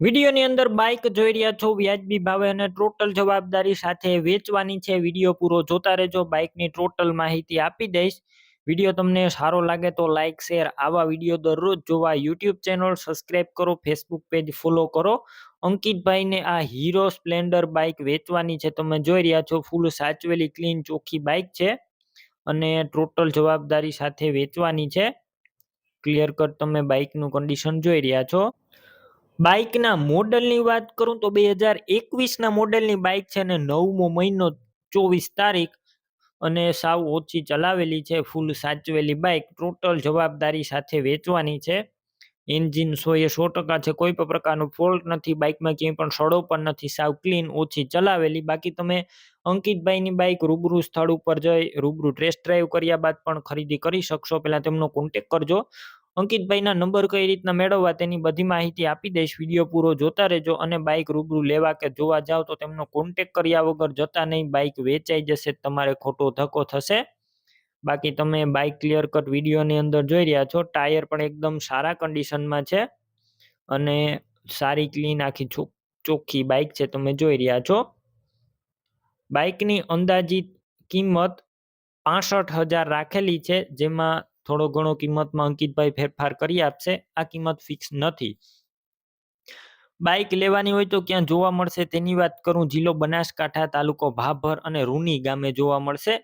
વિડીયોની અંદર બાઇક જોઈ રહ્યા છો, વ્યાજબી ભાવે અને ટોટલ જવાબદારી સાથે વેચવાની છે. વીડિયો પૂરો જોતા રહેજો બાઇકની ટોટલ માહિતી આપી દઈશ. વીડિયો તમને સારો લાગે તો લાઇક શેર આવા વીડિયો દરરોજ જોવા યુટ્યુબ ચેનલ સબસ્ક્રાઇબ કરો ફેસબુક પેજ ફોલો કરો. અંકિતભાઈને આ હીરો સ્પ્લેન્ડર બાઇક વેચવાની છે. તમે જોઈ રહ્યા છો ફૂલ સાચવેલી ક્લીન ચોખ્ખી બાઇક છે અને ટોટલ જવાબદારી સાથે વેચવાની છે. ક્લિયર કટ તમે બાઇકનું કન્ડિશન જોઈ રહ્યા છો. બાઇકના મોડલની વાત કરું તો બે હજાર એકવીસના મોડલની બાઇક છે અને નવમો મહિનો ચોવીસ તારીખ અને સાવ ઓછી ચલાવેલી છે, ફૂલ સાચવેલી બાઇક, ટોટલ જવાબદારી સાથે વેચવાની છે. એન્જિન સો એ સો ટકા છે, કોઈ પણ પ્રકારનો ફોલ્ટ નથી, બાઇકમાં ક્યાંય પણ સડો પણ નથી, સાવ ક્લીન, ઓછી ચલાવેલી. બાકી તમે અંકિતભાઈની બાઇક રૂબરૂ સ્થળ ઉપર જઈ, રૂબરૂ ટેસ્ટ ડ્રાઈવ કર્યા બાદ પણ ખરીદી કરી શકશો. પહેલાં તેમનો કોન્ટેક કરજો. અંકિતભાઈના નંબર કઈ રીતના મેળવવા તેની બધી માહિતી આપી દઈશ. વીડિયો પૂરો જોતા રહેજો અને બાઇક રૂબરૂ લેવા કે જોવા જાવ તો તેમનો કોન્ટેક કર્યા વગર જતા નહીં. બાઇક વેચાઈ જશે, તમારે ખોટો ધક્કો થશે. બાકી તમે બાઇક ક્લિયર કટ વિડીયોની અંદર જોઈ રહ્યા છો. ટાયર પણ એકદમ સારા કન્ડિશનમાં છે અને સારી ક્લીન આખી ચોખ્ખી બાઇક છે તમે જોઈ રહ્યા છો. બાઇકની અંદાજિત કિંમત પાસઠ હજાર રાખેલી છે, જેમાં થોડો ઘણો કિંમતમાં અંકિતભાઈ ફેરફાર કરી આપશે. આ કિંમત ફિક્સ નથી. બાઇક લેવાની હોય તો ક્યાં જોવા મળશે? તેની વાત કરું. જિલ્લો બનાસકાંઠા તાલુકો ભાભર અને રૂની ગામે જોવા મળશે.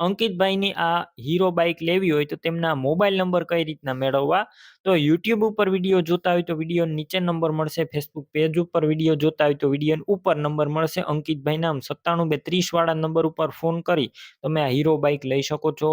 અંકિતભાઈની આ હીરો બાઇક લેવી હોય તો તેમના મોબાઈલ નંબર કઈ રીતના મેળવવા? તો યુટ્યુબ ઉપર વીડિયો જોતા હોય તો વીડિયો નીચે નંબર મળશે. ફેસબુક પેજ ઉપર વીડિયો જોતા હોય તો વીડિયો ઉપર નંબર મળશે. અંકિતભાઈ નામ સત્તાણું બે ત્રીસ વાળા નંબર ઉપર ફોન કરી તમે આ હીરો બાઇક લઈ શકો છો.